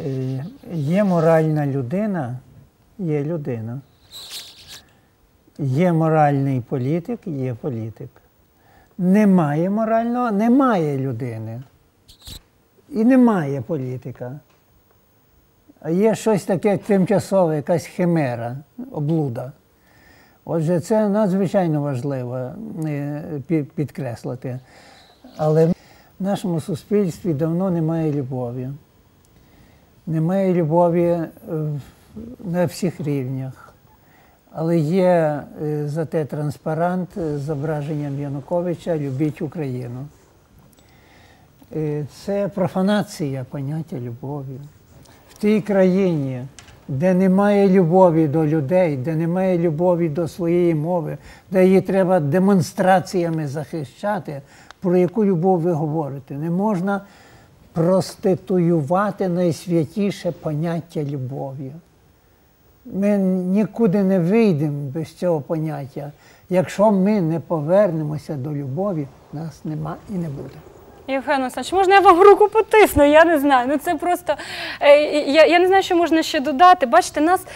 Е, Є моральна людина, є людина. Є моральний політик, є політик. Немає морального, немає людини. І немає політика. Є щось таке тимчасове, якась химера, облуда. Отже, це надзвичайно важливо е, підкреслити. Але в нашому суспільстві давно немає любові. Немає любові е, на всіх рівнях. Але є е, зате транспарант з зображенням Януковича Любіть Україну. Е, Це профанація поняття любові. В тій країні, де немає любові до людей, де немає любові до своєї мови, де її треба демонстраціями захищати, про яку любов ви говорите, не можна проституювати найсвятіше поняття любові. Ми нікуди не вийдемо без цього поняття. Якщо ми не повернемося до любові, нас нема і не буде. Євген Олександрович, можна я вам руку потисну? Я не знаю. Ну це просто е, я, я не знаю, що можна ще додати. Бачите, нас